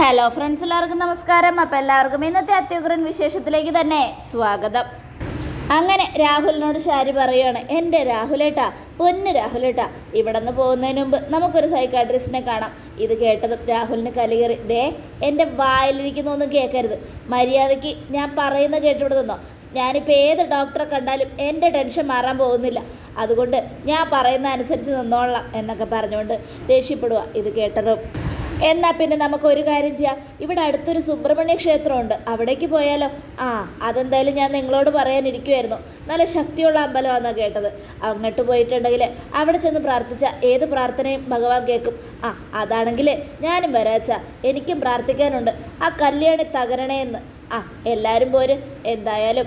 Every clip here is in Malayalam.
ഹലോ ഫ്രണ്ട്സ് എല്ലാവർക്കും നമസ്കാരം. അപ്പം എല്ലാവർക്കും ഇന്നത്തെ അത്യുഗ്രൻ വിശേഷത്തിലേക്ക് തന്നെ സ്വാഗതം. അങ്ങനെ രാഹുലിനോട് ശാരി പറയുകയാണ് എന്റെ രാഹുലേട്ടാ പൊന്ന് രാഹുലേട്ടാ ഇവിടെ നിന്ന് പോകുന്നതിന് മുമ്പ് നമുക്കൊരു സൈക്കാട്രിസ്റ്റിനെ കാണാം. ഇത് കേട്ടതും രാഹുലിന് കലികറി ദേ എന്റെ വായിലിരിക്കുന്നൊന്നും കേൾക്കരുത് മര്യാദയ്ക്ക് ഞാൻ പറയുന്ന കേട്ടിവിടെ ഞാനിപ്പോൾ ഏത് ഡോക്ടറെ കണ്ടാലും എന്റെ ടെൻഷൻ മാറാൻ പോകുന്നില്ല. അതുകൊണ്ട് ഞാൻ പറയുന്ന അനുസരിച്ച് നിന്നോളാം എന്നൊക്കെ പറഞ്ഞുകൊണ്ട് ദേഷ്യപ്പെടുക ഇത് കേട്ടതും. എന്നാൽ പിന്നെ നമുക്ക് ഒരു കാര്യം ചെയ്യാം. ഇവിടെ അടുത്തൊരു സുബ്രഹ്മണ്യ ക്ഷേത്രമുണ്ട്. അവിടേക്ക് പോയാലോ? ആ അതെന്തായാലും ഞാൻ നിങ്ങളോട് പറയാനിരിക്കുമായിരുന്നു നല്ല ശക്തിയുള്ള അമ്പലമാണെന്നാണ് കേട്ടത്. അങ്ങോട്ട് പോയിട്ടുണ്ടെങ്കിൽ അവിടെ ചെന്ന് പ്രാർത്ഥിച്ച ഏത് പ്രാർത്ഥനയും ഭഗവാൻ കേൾക്കും. ആ അതാണെങ്കിൽ ഞാനും വരാച്ച എനിക്കും പ്രാർത്ഥിക്കാനുണ്ട്. ആ കല്യാണി തകരണേ എന്ന് ആ എല്ലാവരും പോര്. എന്തായാലും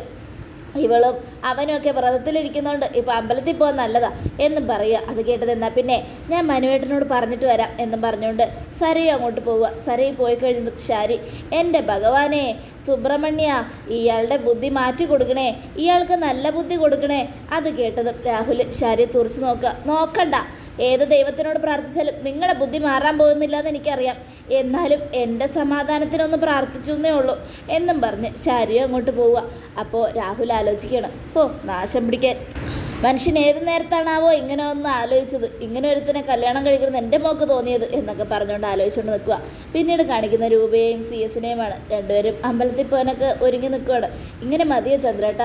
ഇവളും അവനുമൊക്കെ വ്രതത്തിലിരിക്കുന്നുണ്ട് ഇപ്പോൾ അമ്പലത്തിൽ പോകാൻ നല്ലതാ എന്നും പറയുക അത് കേട്ടത് എന്നാൽ പിന്നെ ഞാൻ മനുവേട്ടനോട് പറഞ്ഞിട്ട് വരാം എന്നും പറഞ്ഞുകൊണ്ട് സരയും അങ്ങോട്ട് പോവുക സരയിൽ പോയി കഴിഞ്ഞതും ശാരി എന്റെ ഭഗവാനെ സുബ്രഹ്മണ്യ ഇയാളുടെ ബുദ്ധി മാറ്റി കൊടുക്കണേ. ഇയാൾക്ക് നല്ല ബുദ്ധി കൊടുക്കണേ. അത് കേട്ടതും രാഹുൽ ശാരിയെ തുറച്ചു നോക്കുക. നോക്കണ്ട. ഏത് ദൈവത്തിനോട് പ്രാർത്ഥിച്ചാലും നിങ്ങളുടെ ബുദ്ധി മാറാൻ പോകുന്നില്ല എന്ന് എനിക്കറിയാം. എന്നാലും എന്റെ സമാധാനത്തിനൊന്ന് പ്രാർത്ഥിച്ചു എന്നേ ഉള്ളൂ എന്നും പറഞ്ഞ് ശാരിയും അങ്ങോട്ട് പോവുക. അപ്പോൾ രാഹുൽ ആലോചിക്കണം. ഓ നാശം പിടിക്കാൻ. മനുഷ്യൻ ഏത് നേരത്താണാവോ ഇങ്ങനെ ഒന്ന് ആലോചിച്ചത്. ഇങ്ങനെ ഒരുത്തിനെ കല്യാണം കഴിക്കണമെന്ന് എന്റെ മോക്ക് തോന്നിയത് എന്നൊക്കെ പറഞ്ഞുകൊണ്ട് ആലോചിച്ചുകൊണ്ട് നിൽക്കുക പിന്നീട് കാണിക്കുന്ന രൂപയെയും സി എസിനെയുമാണ്. രണ്ടുപേരും അമ്പലത്തിൽ പോകാനൊക്കെ ഒരുങ്ങി നിൽക്കുകയാണ് ഇങ്ങനെ മതിയോ ചന്ദ്രേട്ട?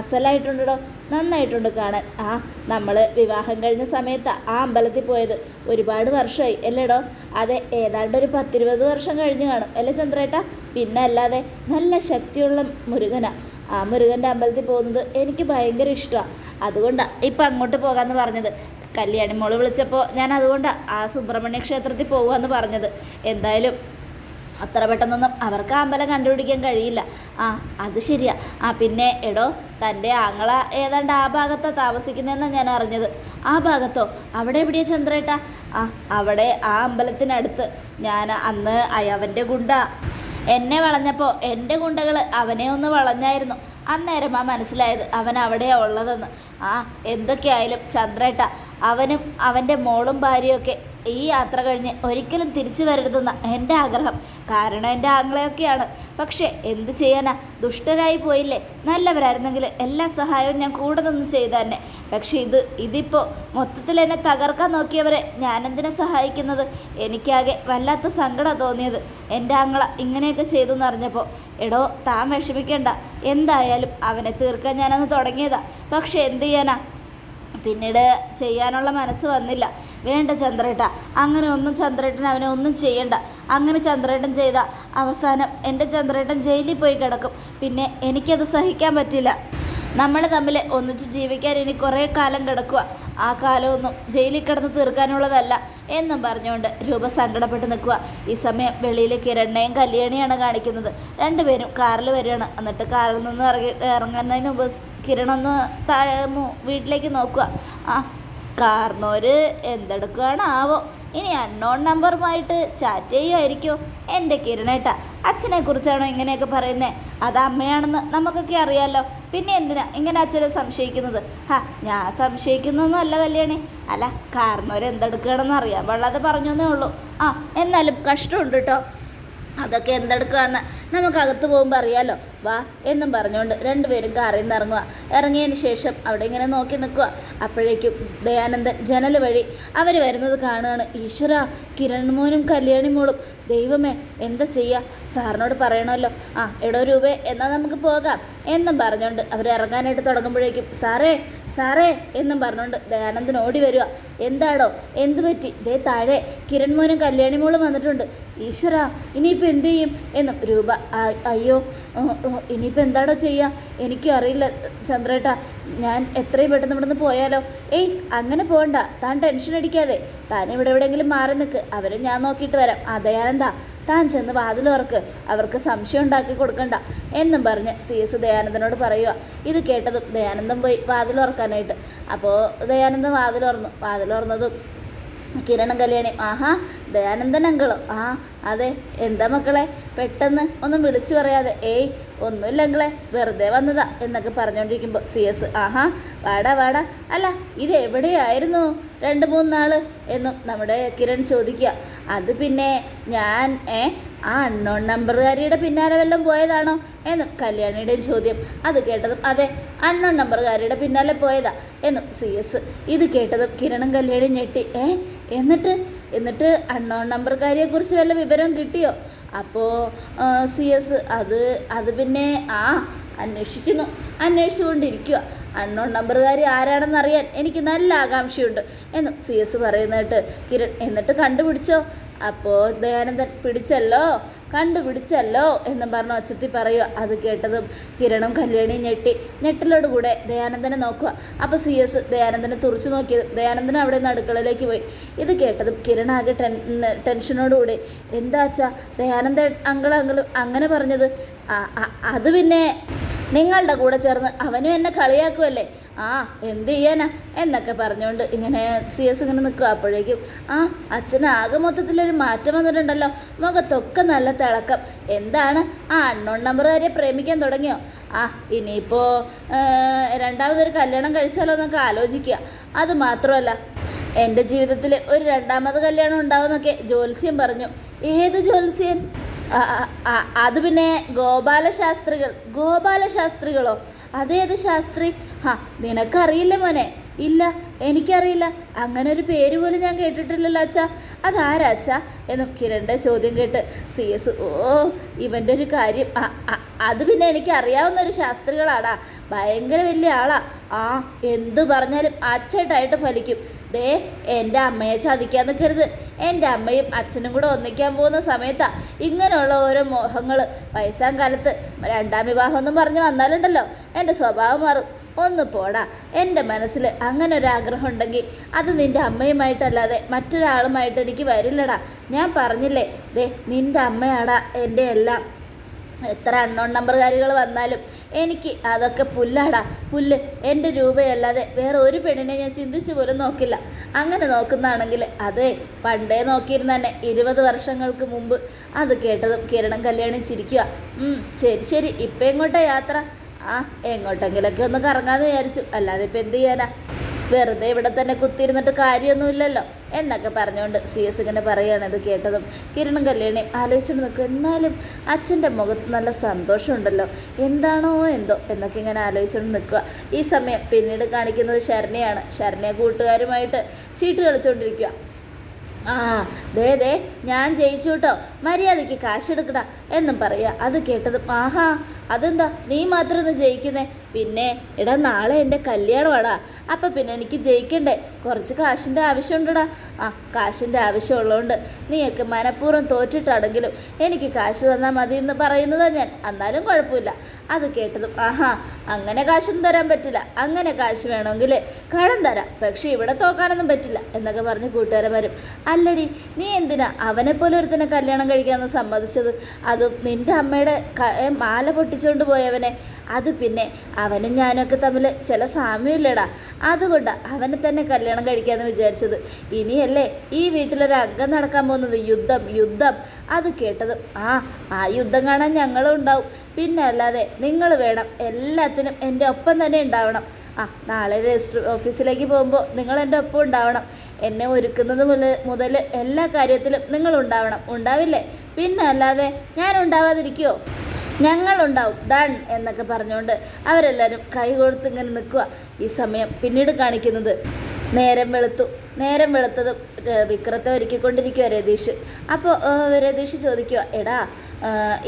അസലായിട്ടുണ്ടോ നന്നായിട്ടുണ്ട് കാണാൻ. ആ നമ്മൾ വിവാഹം കഴിഞ്ഞ സമയത്ത് ആ അമ്പലത്തിൽ പോയത്. ഒരുപാട് വർഷമായി അല്ലേടോ? അതെ ഏതാണ്ട് ഒരു പത്തിരുപത് വർഷം കഴിഞ്ഞ് കാണും. അല്ലേ ചന്ദ്രേട്ട? പിന്നെ അല്ലാതെ നല്ല ശക്തിയുള്ള മുരുകനാ. ആ മുരുകന്റെ അമ്പലത്തിൽ പോകുന്നത് എനിക്ക് ഭയങ്കര ഇഷ്ടമാണ് അതുകൊണ്ടാണ് ഇപ്പം അങ്ങോട്ട് പോകാമെന്ന് പറഞ്ഞത്. കല്യാണി മോൾ വിളിച്ചപ്പോൾ ഞാൻ അതുകൊണ്ടാണ് ആ സുബ്രഹ്മണ്യ ക്ഷേത്രത്തിൽ പോകുമെന്ന് പറഞ്ഞത്. എന്തായാലും അത്ര പെട്ടെന്നൊന്നും അവർക്ക് ആ അമ്പലം കണ്ടുപിടിക്കാൻ കഴിയില്ല. ആ അത് ശരിയാ. ആ പിന്നെ എടോ തന്റെ ആങ്ങള ഏതാണ്ട് ആ ഭാഗത്താണ് താമസിക്കുന്നതെന്നാണ് ഞാൻ അറിഞ്ഞത്. ആ ഭാഗത്തോ? അവിടെ എവിടെയാ ചന്ദ്രേട്ടാ? ആ അവിടെ ആ അമ്പലത്തിനടുത്ത്. ഞാൻ അന്ന് അവന്റെ ഗുണ്ട. എന്നെ വളഞ്ഞപ്പോൾ എന്റെ ഗുണ്ടകൾ അവനെ ഒന്ന് വളഞ്ഞായിരുന്നു. അന്നേരം ആ മനസ്സിലായത് അവൻ അവിടെയാണ് ഉള്ളതെന്ന്. ആ എന്തൊക്കെയായാലും ചന്ദ്രേട്ട അവനും അവന്റെ മോളും ഭാര്യയൊക്കെ ഈ യാത്ര കഴിഞ്ഞ് ഒരിക്കലും തിരിച്ചു വരരുതെന്ന എന്റെ ആഗ്രഹം. കാരണം എന്റെ ആങ്ങളെയൊക്കെയാണ്. പക്ഷേ എന്ത് ചെയ്യാനാ? ദുഷ്ടരായി പോയില്ലേ? നല്ലവരായിരുന്നെങ്കിൽ എല്ലാ സഹായവും ഞാൻ കൂടെ നിന്ന് ചെയ്തു തന്നെ പക്ഷേ ഇത് ഇതിപ്പോൾ മൊത്തത്തിൽ എന്നെ തകർക്കാൻ നോക്കിയവരെ ഞാനെന്തിനെ സഹായിക്കുന്നത്? എനിക്കാകെ വല്ലാത്ത സങ്കടം തോന്നിയത്. എന്റെ ആങ്ങള ഇങ്ങനെയൊക്കെ ചെയ്തു എന്നറിഞ്ഞപ്പോൾ എടോ താൻ വിഷമിക്കേണ്ട. എന്തായാലും അവനെ തീർക്കാൻ ഞാനന്ന് തുടങ്ങിയതാ. പക്ഷെ എന്ത് ചെയ്യാനാ? പിന്നീട് ചെയ്യാനുള്ള മനസ്സ് വന്നില്ല. വേണ്ട ചന്ദ്രേട്ട അങ്ങനെ ഒന്നും ചന്ദ്രേട്ടൻ അവനെ ഒന്നും ചെയ്യണ്ട. അങ്ങനെ ചന്ദ്രേട്ടൻ ചെയ്ത അവസാനം എന്റെ ചന്ദ്രേട്ടൻ ജയിലിൽ പോയി കിടക്കും. പിന്നെ എനിക്കത് സഹിക്കാൻ പറ്റില്ല. നമ്മൾ തമ്മിൽ ഒന്നിച്ച് ജീവിക്കാൻ ഇനി കുറേ കാലം കിടക്കുക. ആ കാലമൊന്നും ജയിലിൽ കിടന്ന് തീർക്കാനുള്ളതല്ല എന്നും പറഞ്ഞുകൊണ്ട് രൂപ സങ്കടപ്പെട്ട് നിൽക്കുക. ഈ സമയം വെളിയിൽ കിരണ്ണയും കല്യാണിയാണ് കാണിക്കുന്നത്. രണ്ടുപേരും കാറിൽ വരികയാണ്. എന്നിട്ട് കാറിൽ നിന്ന് ഇറങ്ങി ഇറങ്ങുന്നതിന് മുമ്പ് കിരണൊന്ന് താഴെ വീട്ടിലേക്ക് നോക്കുക. ആ കാർന്നോര് എന്തെടുക്കുകയാണ്? ആവോ? ഇനി അൺനോൺ നമ്പറുമായിട്ട് ചാറ്റ് ചെയ്യുമായിരിക്കോ എന്റെ കിരണേട്ട അച്ഛനെ കുറിച്ചാണോ ഇങ്ങനെയൊക്കെ പറയുന്നത് അത് അമ്മയാണെന്ന് നമുക്കൊക്കെ അറിയാമല്ലോ പിന്നെ എന്തിനാ ഇങ്ങനെ അച്ഛനെ സംശയിക്കുന്നത്? ഹാ ഞാൻ സംശയിക്കുന്നൊന്നും അല്ല കല്യാണി. അല്ല അറിയാം അറിയാൻ പാടില്ലാതെ പറഞ്ഞേ ഉള്ളൂ. ആ എന്നാലും കഷ്ടമുണ്ട് കേട്ടോ അതൊക്കെ എന്തെടുക്കുകയെന്ന് നമുക്ക് അകത്ത് പോകുമ്പോൾ അറിയാലോ. വാ എന്നും പറഞ്ഞുകൊണ്ട് രണ്ടുപേരും കാറിൽ നിന്ന് ഇറങ്ങുക ഇറങ്ങിയതിന് ശേഷം അവിടെ ഇങ്ങനെ നോക്കി നിൽക്കുക അപ്പോഴേക്കും ദയാനന്ദൻ ജനൽ വഴി അവർ വരുന്നത് കാണുകയാണ് ഈശ്വര കിരൺ മോനും കല്യാണി മോളും. ദൈവമേ എന്താ ചെയ്യുക സാറിനോട് പറയണമല്ലോ. ആ എടോ രൂപേ എന്നാൽ നമുക്ക് പോകാം. എന്നും പറഞ്ഞുകൊണ്ട് അവർ ഇറങ്ങാനായിട്ട് തുടങ്ങുമ്പോഴേക്കും സാറേ സാറേ എന്നും പറഞ്ഞുകൊണ്ട് ദയാനന്ദൻ ഓടി വരിക എന്താടോ? എന്ത് പറ്റി? ദേ താഴെ കിരൺ മോനും കല്യാണി വന്നിട്ടുണ്ട്. ഈശ്വര ഇനിയിപ്പോൾ എന്ത് ചെയ്യും? എന്നും രൂപ അയ്യോ ഇനിയിപ്പോൾ എന്താണോ ചെയ്യുക എനിക്കും അറിയില്ല ചന്ദ്രേട്ട. ഞാൻ എത്രയും പെട്ടെന്ന് ഇവിടുന്ന് പോയാലോ? ഏയ് അങ്ങനെ പോകണ്ട താൻ ടെൻഷൻ അടിക്കാതെ. താൻ ഇവിടെ എവിടെയെങ്കിലും മാറി നിൽക്ക് അവരെ ഞാൻ നോക്കിയിട്ട് വരാം. ആ താൻ ചെന്ന് വാതിലോർക്ക് അവർക്ക് സംശയം ഉണ്ടാക്കി കൊടുക്കണ്ട. എന്നും പറഞ്ഞ് സി എസ് ദയാനന്ദനോട് പറയുക ഇത് കേട്ടതും ദയാനന്ദൻ പോയി വാതിലോർക്കാനായിട്ട് അപ്പോൾ ദയാനന്ദൻ വാതിലോർന്നു തുറന്നതും കിരണും കല്യാണി ആഹാ ദയാനന്ദൻ ആ അതെ എന്താ മക്കളെ? പെട്ടെന്ന് ഒന്നും വിളിച്ചു പറയാതെ ഏയ് ഒന്നുമില്ല അങ്കിളെ വെറുതെ വന്നതാ എന്നൊക്കെ പറഞ്ഞുകൊണ്ടിരിക്കുമ്പോൾ സി എസ് ആഹാ വാടാ വാടാ. അല്ല ഇത് എവിടെയായിരുന്നു? രണ്ട് മൂന്ന് എന്നും നമ്മുടെ കിരൺ ചോദിക്കുക. അത് പിന്നെ ഞാൻ ഏ ആ അണ്ണോൺ നമ്പറുകാരിയുടെ പിന്നാലെ വല്ലതും പോയതാണോ? എന്നും കല്യാണിയുടെയും ചോദ്യം. അത് കേട്ടതും അതെ അണ്ണോൺ നമ്പറുകാരിയുടെ പിന്നാലെ പോയതാ എന്നും സി എസ്. ഇത് കേട്ടതും കിരണും കല്യാണിയും ഞെട്ടി. ഏ എന്നിട്ട് എന്നിട്ട് അണ്ണോൺ നമ്പർക്കാരിയെക്കുറിച്ച് വല്ല വിവരം കിട്ടിയോ? അപ്പോൾ സി എസ് അത് അത് പിന്നെ ആ അന്വേഷിക്കുന്നു. അന്വേഷിച്ചുകൊണ്ടിരിക്കുക നമ്പർ നമ്പറുകാരി ആരാണെന്ന് അറിയാൻ എനിക്ക് നല്ല ആകാംക്ഷയുണ്ട്. എന്നും സി എസ് പറയുന്നിട്ട് കിരൺ എന്നിട്ട് കണ്ടുപിടിച്ചോ? അപ്പോൾ ദയാനന്ദൻ പിടിച്ചല്ലോ കണ്ടുപിടിച്ചല്ലോ എന്നും പറഞ്ഞ ഒച്ചത്തി പറയുക അത് കേട്ടതും കിരണും കല്യാണിയും ഞെട്ടി. ഞെട്ടലോട് കൂടെ ദയാനന്ദനെ നോക്കുക. അപ്പോൾ സി എസ് ദയാനന്ദനെ തുറച്ചു നോക്കിയത്. ദയാനന്ദൻ അവിടെ നിന്ന് അടുക്കളയിലേക്ക് പോയി. ഇത് കേട്ടതും കിരൺ ആകെ ടെൻ ടെൻഷനോടുകൂടി എന്താ അച്ഛാ? ദയാനന്ദ അങ്കിൾ അങ്കിൾ അങ്ങനെ പറഞ്ഞത്. "ആ, ആ, അത് പിന്നെ നിങ്ങളുടെ കൂടെ ചേർന്ന് അവനും എന്നെ കളിയാക്കുമല്ലേ ആ എന്ത് ചെയ്യാനാ? എന്നൊക്കെ പറഞ്ഞുകൊണ്ട് ഇങ്ങനെ സി എസ് ഇങ്ങനെ നിൽക്കുക അപ്പോഴേക്കും ആ അച്ഛന് ആകെ മൊത്തത്തിലൊരു മാറ്റം വന്നിട്ടുണ്ടല്ലോ. മുഖത്തൊക്കെ നല്ല തിളക്കം. എന്താണ്? ആ അണ്ണോൺ നമ്പറുകാരെ പ്രേമിക്കാൻ തുടങ്ങിയോ? ആ ഇനിയിപ്പോൾ രണ്ടാമതൊരു കല്യാണം കഴിച്ചാലോ എന്നൊക്കെ ആലോചിക്കുക. അത് മാത്രമല്ല എന്റെ ജീവിതത്തിൽ ഒരു രണ്ടാമത് കല്യാണം ഉണ്ടാവുമെന്നൊക്കെ ജ്യോത്സ്യം പറഞ്ഞു. ഏത് ജ്യോത്സ്യൻ? അത് പിന്നെ ഗോപാലശാസ്ത്രികൾ. ഗോപാലശാസ്ത്രികളോ? അതേത് ശാസ്ത്രി? ഹാ നിനക്കറിയില്ല മോനെ. ഇല്ല എനിക്കറിയില്ല. അങ്ങനെ ഒരു പേര് പോലും ഞാൻ കേട്ടിട്ടില്ലല്ലോ അച്ഛാ. അതാരാ അച്ഛാ? എന്നും കിരണിന്റെ ചോദ്യം കേട്ട് സി എസ് ഓ ഇവന്റെ ഒരു കാര്യം. അത് പിന്നെ എനിക്ക് അറിയാവുന്ന ഒരു ശാസ്ത്രികളാടാ. ഭയങ്കര വലിയ ആളാ. ആ എന്തു പറഞ്ഞാലും അച്ഛട്ടായിട്ട് ഫലിക്കും. ദേ എന്റെ അമ്മയെ ചതിക്കാൻ നിൽക്കരുത്. എന്റെ അമ്മയും അച്ഛനും കൂടെ ഒന്നിക്കാൻ പോകുന്ന സമയത്താണ് ഇങ്ങനെയുള്ള ഓരോ മോഹങ്ങൾ വയസ്സാം കാലത്ത് രണ്ടാം വിവാഹം ഒന്നും പറഞ്ഞ് വന്നാലുണ്ടല്ലോ. എന്റെ സ്വഭാവം മാറും. ഒന്ന് പോടാ. എന്റെ മനസ്സിൽ അങ്ങനെ ഒരു ആഗ്രഹം ഉണ്ടെങ്കിൽ അത് നിന്റെ അമ്മയുമായിട്ടല്ലാതെ മറ്റൊരാളുമായിട്ട് എനിക്ക് വരില്ലടാ. ഞാൻ പറഞ്ഞില്ലേ ദേ നിന്റെ അമ്മയാടാ എന്റെ എല്ലാം. എത്ര അണ്ണോൺ നമ്പറുകാരികൾ വന്നാലും എനിക്ക് അതൊക്കെ പുല്ലാടാ. പുല്ല് എന്റെ രൂപയല്ലാതെ വേറെ ഒരു പെണ്ണിനെ ഞാൻ ചിന്തിച്ചു പോലും നോക്കില്ല. അങ്ങനെ നോക്കുന്നതാണെങ്കിൽ അതെ പണ്ടേ നോക്കിയിരുന്ന തന്നെ ഇരുപത് വർഷങ്ങൾക്ക് മുമ്പ് അത് കേട്ടതും കിരണം കല്യാണി ചിരിക്കുക "ഉം, ശരി ശരി ഇപ്പം എങ്ങോട്ടാ യാത്ര? ആ എങ്ങോട്ടെങ്കിലൊക്കെ ഒന്ന് കറങ്ങാമെന്ന് വിചാരിച്ചു. അല്ലാതെ ഇപ്പം എന്ത് ചെയ്യാനാ? വെറുതെ ഇവിടെ തന്നെ കുത്തിയിരുന്നിട്ട് കാര്യമൊന്നുമില്ലല്ലോ. എന്നൊക്കെ പറഞ്ഞുകൊണ്ട് സി എസ് ഇങ്ങനെ പറയുകയാണ് ഇത് കേട്ടതും. കിരണും കല്യാണിയും ആലോചിച്ചുകൊണ്ട് നിൽക്കും എന്നാലും അച്ഛന്റെ മുഖത്ത് നല്ല സന്തോഷമുണ്ടല്ലോ. എന്താണോ എന്തോ? എന്നൊക്കെ ഇങ്ങനെ ആലോചിച്ചുകൊണ്ട് നിൽക്കുക. ഈ സമയം പിന്നീട് കാണിക്കുന്നത് ശരണ്യയാണ് ശരണ്യ കൂട്ടുകാരുമായിട്ട് ചീട്ട് കളിച്ചുകൊണ്ടിരിക്കുക. ആ ദേ ദേ ഞാൻ ജയിച്ചു കേട്ടോ മര്യാദയ്ക്ക് കാശെടുക്കടാ എന്നും പറയുക. അത് കേട്ടതും ആഹാ അതെന്താ? നീ മാത്രം ഒന്ന് ജയിക്കുന്നേ? പിന്നെ എടാ നാളെ എന്റെ കല്യാണമാടാ. അപ്പം പിന്നെ എനിക്ക് ജയിക്കണ്ടേ? കുറച്ച് കാശിന്റെ ആവശ്യമുണ്ടടാ. ആ കാശിന്റെ ആവശ്യമുള്ളതുകൊണ്ട് നീയൊക്കെ മനഃപൂർവം തോറ്റിട്ടാണെങ്കിലും എനിക്ക് കാശ് തന്നാൽ മതി എന്ന് പറയുന്നതാണ് ഞാൻ. എന്നാലും കുഴപ്പമില്ല. അത് കേട്ടതും ആഹാ അങ്ങനെ കാശൊന്നും തരാൻ പറ്റില്ല. അങ്ങനെ കാശ് വേണമെങ്കിൽ കടം തരാം. പക്ഷേ ഇവിടെ തോക്കാനൊന്നും പറ്റില്ല എന്നൊക്കെ പറഞ്ഞ് കൂട്ടുകാരന്മാരും അല്ലടി നീ എന്തിനാ അവനെപ്പോലെ ഒരുത്തനെ കല്യാണം കഴിക്കാമെന്ന് സമ്മതിച്ചത്? അതും നിന്റെ അമ്മയുടെ മാല പൊട്ടിച്ചുകൊണ്ട് പോയവനെ. അത് പിന്നെ അവനും ഞാനൊക്കെ തമ്മിൽ ചില സാമ്യമില്ലടാ. അതുകൊണ്ട് അവനെ തന്നെ കല്യാണം കഴിക്കാമെന്ന് വിചാരിച്ചത്. ഇനിയല്ലേ ഈ വീട്ടിലൊരു അംഗം നടക്കാൻ പോകുന്നത്? യുദ്ധം യുദ്ധം. അത് കേട്ടത് ആ ആ യുദ്ധം കാണാൻ ഞങ്ങളും ഉണ്ടാവും. പിന്നെ അല്ലാതെ നിങ്ങൾ വേണം എല്ലാത്തിനും എന്റെ ഒപ്പം തന്നെ ഉണ്ടാവണം. ആ നാളെ രജിസ്റ്റർ ഓഫീസിലേക്ക് പോകുമ്പോൾ നിങ്ങൾ എന്റെ ഒപ്പം ഉണ്ടാവണം. എന്നെ ഒരുക്കുന്നത് മുതൽ മുതൽ എല്ലാ കാര്യത്തിലും നിങ്ങൾ ഉണ്ടാവണം. ഉണ്ടാവില്ലേ? പിന്നെ അല്ലാതെ ഞാൻ ഉണ്ടാവാതിരിക്കുമോ ഞങ്ങളുണ്ടാവും. ഡൺ എന്നൊക്കെ പറഞ്ഞുകൊണ്ട് അവരെല്ലാവരും കൈ കൊടുത്ത് ഇങ്ങനെ നിൽക്കുക ഈ സമയം പിന്നീട് കാണിക്കുന്നത് നേരം വെളുത്തു. നേരം വെളുത്തതും വിക്രത്തെ ഒരുക്കിക്കൊണ്ടിരിക്കുക രതീഷ്. അപ്പോൾ രതീഷ് ചോദിക്കുക എടാ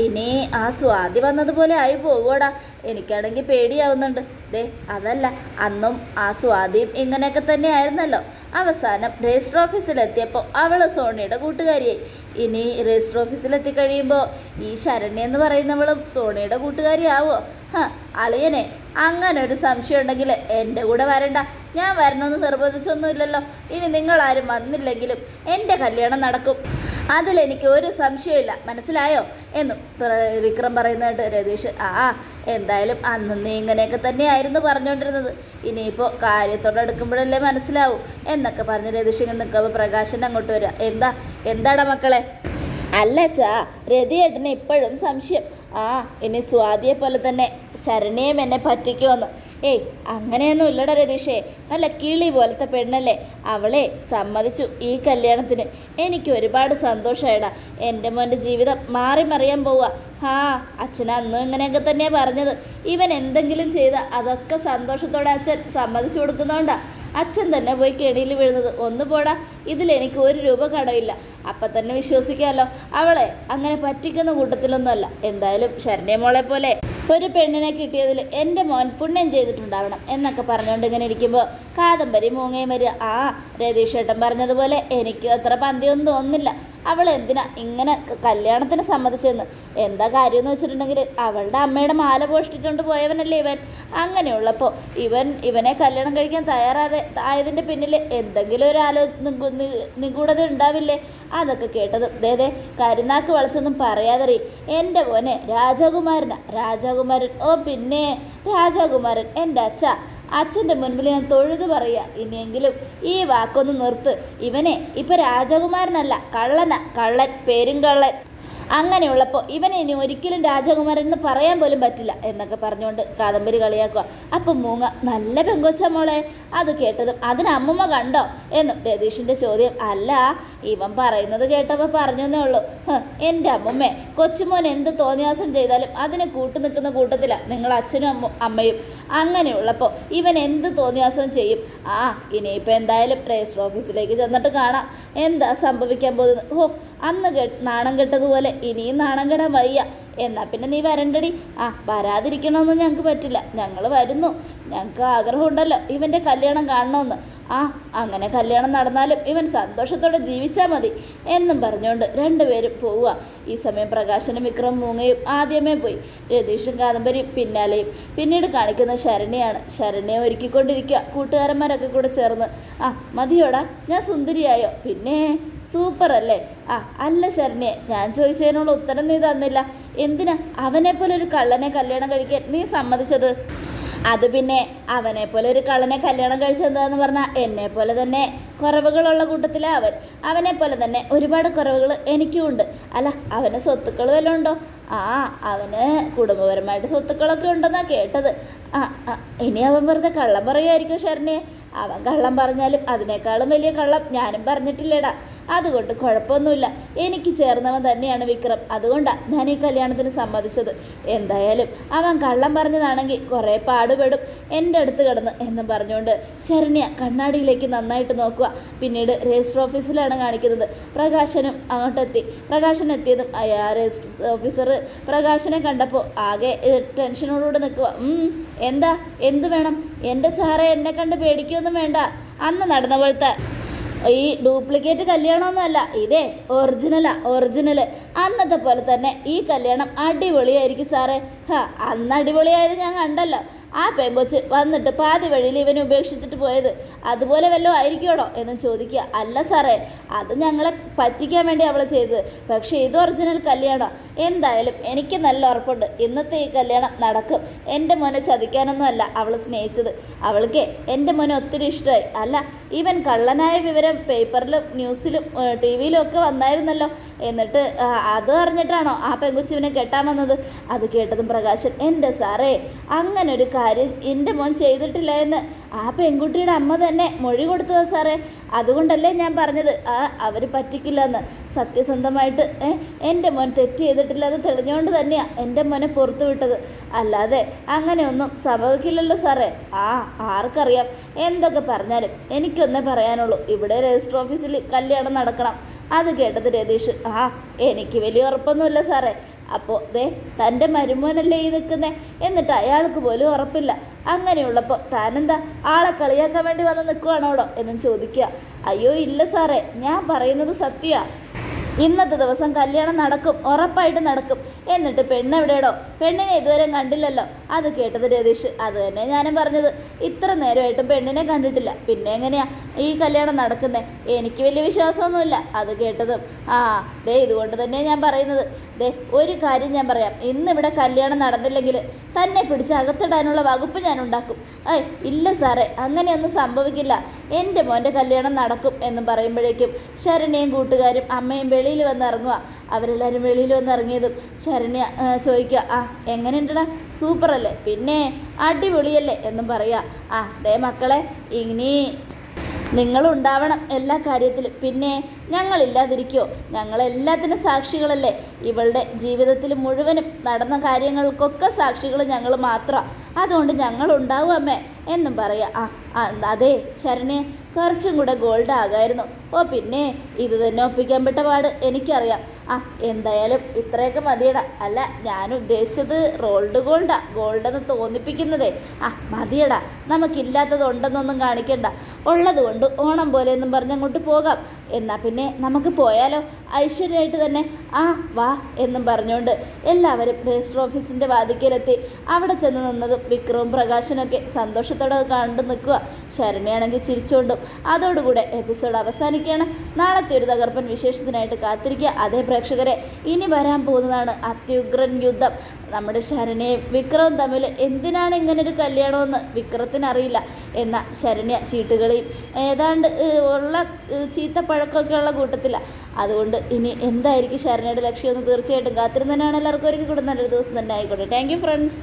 ഇനി ആ സ്വാതി വന്നതുപോലെ ആയി പോകുമോടാ എനിക്കാണെങ്കിൽ പേടിയാവുന്നുണ്ട്. ദേ അതല്ല അന്നും ആ സ്വാതിയും ഇങ്ങനെയൊക്കെ തന്നെ ആയിരുന്നല്ലോ അവസാനം രജിസ്റ്റർ ഓഫീസിലെത്തിയപ്പോൾ അവൾ സോണിയുടെ കൂട്ടുകാരിയായി. ഇനി രജിസ്റ്റർ ഓഫീസിലെത്തി കഴിയുമ്പോൾ ഈ ശരണ്യ എന്ന് പറയുന്നവളും സോണിയുടെ കൂട്ടുകാരിയാവോ? ഹ അളിയനെ അങ്ങനെ ഒരു സംശയം ഉണ്ടെങ്കിൽ എന്റെ കൂടെ വരണ്ട. ഞാൻ വരണമെന്ന് നിർബന്ധിച്ചൊന്നുമില്ലല്ലോ. ഇനി നിങ്ങളാരും വന്നില്ലെങ്കിലും എന്റെ കല്യാണം നടക്കും. അതിലെനിക്ക് ഒരു സംശയമില്ല മനസ്സിലായോ? എന്നും വിക്രം പറയുന്നതായിട്ട് രതീഷ് ആ എന്തായാലും അന്ന് നീ ഇങ്ങനെയൊക്കെ തന്നെയായിരുന്നു പറഞ്ഞുകൊണ്ടിരുന്നത് ഇനിയിപ്പോൾ കാര്യത്തോടെടുക്കുമ്പോഴല്ലേ മനസ്സിലാവൂ എന്നൊക്കെ പറഞ്ഞ് രതീഷ് ഇങ്ങനെ നിൽക്കുമ്പോൾ പ്രകാശൻ അങ്ങോട്ട് വരിക. എന്താ? എന്താടാ മക്കളെ? അല്ല ചാ രതിയേട്ടന് ഇപ്പോഴും സംശയം. ആ ഇനി സ്വാതിയെ പോലെ തന്നെ ശരണയും എന്നെ പറ്റിക്കുമെന്ന്. ഏയ് അങ്ങനെയൊന്നും ഇല്ലടാ രതീഷേ. നല്ല കിളി പോലത്തെ പെണ്ണല്ലേ. അവളെ സമ്മതിച്ചു ഈ കല്യാണത്തിന്. എനിക്ക് ഒരുപാട് സന്തോഷമായിടാ എന്റെ മോന്റെ ജീവിതം മാറി മറിയാൻ പോവുക. ആ അച്ഛൻ അന്നും ഇങ്ങനെയൊക്കെ തന്നെയാണ് പറഞ്ഞത്. ഇവൻ എന്തെങ്കിലും ചെയ്ത അതൊക്കെ സന്തോഷത്തോടെ അച്ഛൻ സമ്മതിച്ചു കൊടുക്കുന്നതുകൊണ്ടാ അച്ഛൻ തന്നെ പോയി കെണിയിൽ വീഴുന്നത് ഒന്ന് പോടാ. ഇതിലെനിക്ക് ഒരു രൂപ കടമില്ല അപ്പം തന്നെ വിശ്വസിക്കാമല്ലോ അവളെ അങ്ങനെ പറ്റിക്കുന്ന കൂട്ടത്തിലൊന്നുമല്ല. എന്തായാലും ശരണ്യ മോളെ പോലെ ഒരു പെണ്ണിനെ കിട്ടിയതിൽ എന്റെ മോൻ പുണ്യം ചെയ്തിട്ടുണ്ടാവണം എന്നൊക്കെ പറഞ്ഞുകൊണ്ട് ഇങ്ങനെ ഇരിക്കുമ്പോൾ കാദംബരി മൂങ്ങയും വരിക ആ രതീഷ് ഏട്ടൻ പറഞ്ഞതുപോലെ എനിക്കും അത്ര പന്തിയൊന്നും തോന്നുന്നില്ല. അവൾ എന്തിനാ ഇങ്ങനെ കല്യാണത്തിന് സമ്മതിച്ചെന്ന് എന്താ കാര്യമെന്ന് വെച്ചിട്ടുണ്ടെങ്കിൽ അവളുടെ അമ്മയുടെ മാല പോഷ്ടിച്ചുകൊണ്ട് പോയവനല്ലേ ഇവൻ. അങ്ങനെയുള്ളപ്പോൾ ഇവൻ ഇവനെ കല്യാണം കഴിക്കാൻ തയ്യാറാതെ ആയതിന്റെ പിന്നിൽ എന്തെങ്കിലും ഒരു ആലോ നിഗൂഢത ഉണ്ടാവില്ലേ? അതൊക്കെ കേട്ടത് ദേ ദേ കരുനാക്ക് വളച്ചൊന്നും പറയാതറി. എന്റെ മോനെ രാജകുമാരനാ. രാജകുമാരൻ. ഓ പിന്നെ രാജകുമാരൻ. എന്റെ അച്ഛ. അച്ഛന്റെ മുൻപിൽ ഞാൻ തൊഴുത് പറയുക. ഇനിയെങ്കിലും ഈ വാക്കൊന്ന് നിർത്ത്. ഇവനെ ഇപ്പം രാജകുമാരനല്ല കള്ളന. കള്ളൻ പേരും കള്ളൻ. അങ്ങനെയുള്ളപ്പോൾ ഇവനെ ഇനി ഒരിക്കലും രാജകുമാരൻ എന്ന് പറയാൻ പോലും പറ്റില്ല എന്നൊക്കെ പറഞ്ഞുകൊണ്ട് കാദംബരി കളിയാക്കുക. അപ്പം മൂങ്ങ നല്ല പെങ്കൊച്ച മോളെ. അത് കേട്ടതും അതിന് അമ്മമ്മ കണ്ടോ എന്നും രതീഷിന്റെ ചോദ്യം. അല്ല ഇവൻ പറയുന്നത് കേട്ടപ്പോൾ പറഞ്ഞുന്നേ ഉള്ളൂ. "ഹ്, എന്റെ അമ്മമ്മേ കൊച്ചുമോൻ എന്ത് തോന്നിയാസം ചെയ്താലും അതിനെ കൂട്ടു നിൽക്കുന്ന കൂട്ടത്തിലാണ് നിങ്ങൾ അച്ഛനും അമ്മ അമ്മയും. അങ്ങനെയുള്ളപ്പോൾ ഇവൻ എന്ത് തോന്നിയാസം ചെയ്യും? ആ ഇനിയിപ്പോൾ എന്തായാലും രജിസ്റ്റർ ഓഫീസിലേക്ക് ചെന്നിട്ട് കാണാം. എന്താ സംഭവിക്കാൻ പോകുന്നത്? ഓ അന്ന് നാണം കെട്ടതുപോലെ ഇനിയും നാണം കെടാൻ വയ്യ. എന്നാൽ പിന്നെ നീ വരണ്ടടി. ആ വരാതിരിക്കണമെന്ന് ഞങ്ങൾക്ക് പറ്റില്ല. ഞങ്ങൾ വരുന്നു. ഞങ്ങൾക്ക് ആഗ്രഹമുണ്ടല്ലോ ഇവന്റെ കല്യാണം കാണണമെന്ന് ആ അങ്ങനെ കല്യാണം നടന്നാലും ഇവൻ സന്തോഷത്തോടെ ജീവിച്ചാൽ മതി എന്നും പറഞ്ഞുകൊണ്ട് രണ്ടുപേരും പോവുക. ഈ സമയം പ്രകാശനും വിക്രം മൂങ്ങയും ആദ്യമേ പോയി. രതീഷും കാദംബരിയും പിന്നാലെയും. പിന്നീട് കാണിക്കുന്ന ശരണ്യാണ്. ശരണ്യെ ഒരുക്കിക്കൊണ്ടിരിക്കുക. കൂട്ടുകാരന്മാരൊക്കെ കൂടെ ചേർന്ന് ആ മതിയോടാ ഞാൻ സുന്ദരിയായോ? പിന്നെ? സൂപ്പർ അല്ലേ ആ അല്ല ശരണ്യെ ഞാൻ ചോദിച്ചതിനുള്ള ഉത്തരം നീ തന്നില്ല. എന്തിനാ? അവനെ പോലെ ഒരു കള്ളനെ കല്യാണം കഴിക്കാൻ നീ സമ്മതിച്ചത്? അത് പിന്നെ അവനെ പോലെ ഒരു കള്ളനെ കല്യാണം കഴിച്ചെന്താന്ന് പറഞ്ഞാൽ എന്നെ പോലെ തന്നെ കുറവുകളുള്ള കൂട്ടത്തിലാണ് അവൻ. അവനെ പോലെ തന്നെ ഒരുപാട് കുറവുകൾ എനിക്കും ഉണ്ട് അല്ല അവന് സ്വത്തുക്കൾ വല്ലതും ഉണ്ടോ? ആ അവന് കുടുംബപരമായിട്ട് സ്വത്തുക്കളൊക്കെ ഉണ്ടെന്നാണ് കേട്ടത്. ആ ഇനി അവൻ വെറുതെ കള്ളം പറയുമായിരിക്കും ശരണ്യെ. അവൻ കള്ളം പറഞ്ഞാലും അതിനേക്കാളും വലിയ കള്ളം ഞാനും പറഞ്ഞിട്ടില്ലേടാ. അതുകൊണ്ട് കുഴപ്പമൊന്നുമില്ല. എനിക്ക് ചേർന്നവൻ തന്നെയാണ് വിക്രം. അതുകൊണ്ടാണ് ഞാൻ ഈ കല്യാണത്തിന് സമ്മതിച്ചത്. എന്തായാലും അവൻ കള്ളം പറഞ്ഞതാണെങ്കിൽ കുറേ പാടുപെടും. എന്റെ അടുത്ത് കിടന്ന് എന്നും പറഞ്ഞുകൊണ്ട് ശരണ്യ കണ്ണാടിയിലേക്ക് നന്നായിട്ട് നോക്കുക. പിന്നീട് രജിസ്റ്റർ ഓഫീസിലാണ് കാണിക്കുന്നത്. പ്രകാശനും അങ്ങോട്ടെത്തി. പ്രകാശൻ എത്തിയതും അയാ രജിസ്റ്റർ ഓഫീസർ പ്രകാശനെ കണ്ടപ്പോൾ ആകെ ടെൻഷനോടുകൂടെ നിൽക്കുക എന്താ? എന്ത് വേണം? എന്റെ സാറേ എന്നെ കണ്ട് പേടിക്കൊന്നും വേണ്ട. അന്ന് നടന്ന പോലത്തെ ഈ ഡ്യൂപ്ലിക്കേറ്റ് കല്യാണമൊന്നുമല്ല. ഇതേ ഒറിജിനലാ ഒറിജിനൽ അന്നത്തെ പോലെ തന്നെ ഈ കല്യാണം അടിപൊളിയായിരിക്കും സാറേ. ഹാ അന്ന് അടിപൊളിയായത് ഞാൻ കണ്ടല്ലോ. ആ പെങ്കൊച്ച് വന്നിട്ട് പാതി വഴിയിൽ ഇവനെ ഉപേക്ഷിച്ചിട്ട് പോയത് അതുപോലെ വല്ലതും ആയിരിക്കണോ എന്ന് ചോദിക്കുക. അല്ല സാറേ അത് ഞങ്ങളെ പറ്റിക്കാൻ വേണ്ടി അവൾ ചെയ്തത്. പക്ഷേ ഇത് ഒറിജിനൽ കല്യാണം? എന്തായാലും എനിക്ക് നല്ല ഉറപ്പുണ്ട്. ഇന്നത്തെ ഈ കല്യാണം നടക്കും. എന്റെ മോനെ ചതിക്കാനൊന്നും അല്ല അവൾ സ്നേഹിച്ചത്. അവൾക്ക് എന്റെ മോനെ ഒത്തിരി ഇഷ്ടമായി. അല്ല ഇവൻ കള്ളനായ വിവരം പേപ്പറിലും ന്യൂസിലും ടി വിയിലും ഒക്കെ വന്നായിരുന്നല്ലോ. എന്നിട്ട് അത് അറിഞ്ഞിട്ടാണോ ആ പെങ്കുച്ചിവിനെ കെട്ടാൻ വന്നത്? അത് കേട്ടതും പ്രകാശൻ എന്റെ സാറേ അങ്ങനെ ഒരു കാര്യം എന്റെ മോൻ ചെയ്തിട്ടില്ല എന്ന് ആ പെൺകുട്ടിയുടെ അമ്മ തന്നെ മൊഴി കൊടുത്തതാ സാറേ. അതുകൊണ്ടല്ലേ ഞാൻ പറഞ്ഞത്. ആ അവർ പറ്റിക്കില്ലെന്ന്. സത്യസന്ധമായിട്ട് ഏ, എന്റെ മോൻ തെറ്റ് ചെയ്തിട്ടില്ല എന്ന് തെളിഞ്ഞുകൊണ്ട് തന്നെയാണ് എന്റെ മോനെ പുറത്തു വിട്ടത്. അല്ലാതെ അങ്ങനെയൊന്നും സംഭവിക്കില്ലല്ലോ സാറേ. ആ ആർക്കറിയാം. എന്തൊക്കെ പറഞ്ഞാലും എനിക്കൊന്നേ പറയാനുള്ളൂ. ഇവിടെ രജിസ്റ്റർ ഓഫീസിൽ കല്യാണം നടക്കണം. അത് കേട്ടത് രതീഷ്. ആ എനിക്ക് വലിയ ഉറപ്പൊന്നുമില്ല സാറേ. അപ്പോൾ ദേ തന്റെ മരുമോനല്ലേ ഈ നിൽക്കുന്നത് എന്നിട്ട് അയാൾക്ക് പോലും ഉറപ്പില്ല. അങ്ങനെയുള്ളപ്പോൾ താനെന്താ ആളെ കളിയാക്കാൻ വേണ്ടി വന്ന് നിൽക്കുവാണോടോ എന്നും ചോദിക്കുക. അയ്യോ ഇല്ല സാറേ ഞാൻ പറയുന്നത് സത്യമാണ് ഇന്നത്തെ ദിവസം കല്യാണം നടക്കും ഉറപ്പായിട്ട് നടക്കും. എന്നിട്ട് പെണ്ണ് എവിടെയാടോ? പെണ്ണിനെ ഇതുവരെ കണ്ടില്ലല്ലോ. അത് കേട്ടത് രതീഷ്. അത് തന്നെ ഞാനും പറഞ്ഞത്. ഇത്ര നേരമായിട്ടും പെണ്ണിനെ കണ്ടിട്ടില്ല. പിന്നെ എങ്ങനെയാ ഈ കല്യാണം നടക്കുന്നേ? എനിക്ക് വലിയ വിശ്വാസമൊന്നുമില്ല. അത് കേട്ടതും. ആ ദേ ഇതുകൊണ്ട് തന്നെ ഞാൻ പറയുന്നത്. ദേ ഒരു കാര്യം ഞാൻ പറയാം. ഇന്നിവിടെ കല്യാണം നടന്നില്ലെങ്കിൽ തന്നെ പിടിച്ച് അകത്തിടാനുള്ള വകുപ്പ് ഞാൻ ഉണ്ടാക്കും. ഏയ് ഇല്ല സാറേ അങ്ങനെയൊന്നും സംഭവിക്കില്ല. എന്റെ മോന്റെ കല്യാണം നടക്കും എന്ന് പറയുമ്പോഴേക്കും ശരണിയും കൂട്ടുകാരും അമ്മയും വെളിയിൽ വന്ന് ഇറങ്ങുക അവരെല്ലാവരും വെളിയിൽ വന്ന് ഇറങ്ങിയതും ശരണ്യ ചോദിക്കുക ആ എങ്ങനെയുണ്ടടാ? സൂപ്പറല്ലേ? പിന്നെ അടിപൊളിയല്ലേ? എന്നും പറയുക. ആ ദേ മക്കളെ ഇനി നിങ്ങളുണ്ടാവണം എല്ലാ കാര്യത്തിലും. പിന്നെ ഞങ്ങളില്ലാതിരിക്കുമോ ഞങ്ങളെല്ലാത്തിനും സാക്ഷികളല്ലേ? ഇവളുടെ ജീവിതത്തിൽ മുഴുവനും നടന്ന കാര്യങ്ങൾക്കൊക്കെ സാക്ഷികൾ ഞങ്ങൾ മാത്രമാണ് അതുകൊണ്ട് ഞങ്ങൾ ഉണ്ടാവും അമ്മേ എന്നും പറയാം. ആ അതെ ശരണ്യ കുറച്ചും കൂടെ ഗോൾഡ് ആകായിരുന്നു. ഓ പിന്നെ ഇത് തന്നെ ഒപ്പിക്കാൻ പെട്ട പാട് എനിക്കറിയാം. ആ എന്തായാലും ഇത്രയൊക്കെ മതിയടാ. അല്ല ഞാൻ ഉദ്ദേശിച്ചത് റോൾഡ് ഗോൾഡാ ഗോൾഡെന്ന് തോന്നിപ്പിക്കുന്നതേ. ആ മതിയടാ. നമുക്കില്ലാത്തത് ഉണ്ടെന്നൊന്നും കാണിക്കണ്ട. ഉള്ളത് കൊണ്ട് ഓണം പോലെ എന്നും പറഞ്ഞ് അങ്ങോട്ട് പോകാം. എന്നാൽ പിന്നെ നമുക്ക് പോയാലോ? ഐശ്വര്യമായിട്ട് തന്നെ. ആ വാ എന്നും പറഞ്ഞുകൊണ്ട് എല്ലാവരും രജിസ്റ്റർ ഓഫീസിന്റെ വാതിക്കലെത്തി. അവിടെ ചെന്ന് നിന്നതും വിക്രവും പ്രകാശനൊക്കെ സന്തോഷത്തോടെ കണ്ടു നിൽക്കുക. ശരണ്യാണെങ്കിൽ ചിരിച്ചുകൊണ്ടും അതോടുകൂടെ എപ്പിസോഡ് അവസാനിക്കുകയാണ്. നാളത്തെ ഒരു തകർപ്പൻ വിശേഷത്തിനായിട്ട് കാത്തിരിക്കുക. അതേ പ്രേക്ഷകരെ ഇനി വരാൻ പോകുന്നതാണ് അത്യുഗ്രൻ യുദ്ധം. നമ്മുടെ ശരണ്യയും വിക്രവും തമ്മിൽ എന്തിനാണ് ഇങ്ങനൊരു കല്യാണമെന്ന് വിക്രത്തിന് അറിയില്ല എന്നാൽ ശരണ്യ ചീട്ടുകളിയും ഏതാണ്ട് ഉള്ള ഏഹ്, ചീത്ത പഴക്കമൊക്കെ ഉള്ള കൂട്ടത്തിലാണ് അതുകൊണ്ട് ഇനി എന്തായിരിക്കും ശരണ്യയുടെ ലക്ഷ്യമെന്ന് തീർച്ചയായിട്ടും കാത്തിരുന്നതിനാണ് എല്ലാവർക്കും ഒരുക്കി കൊടുക്കുന്ന നല്ലൊരു ദിവസം തന്നെ ആയിക്കോട്ടെ. Thank friends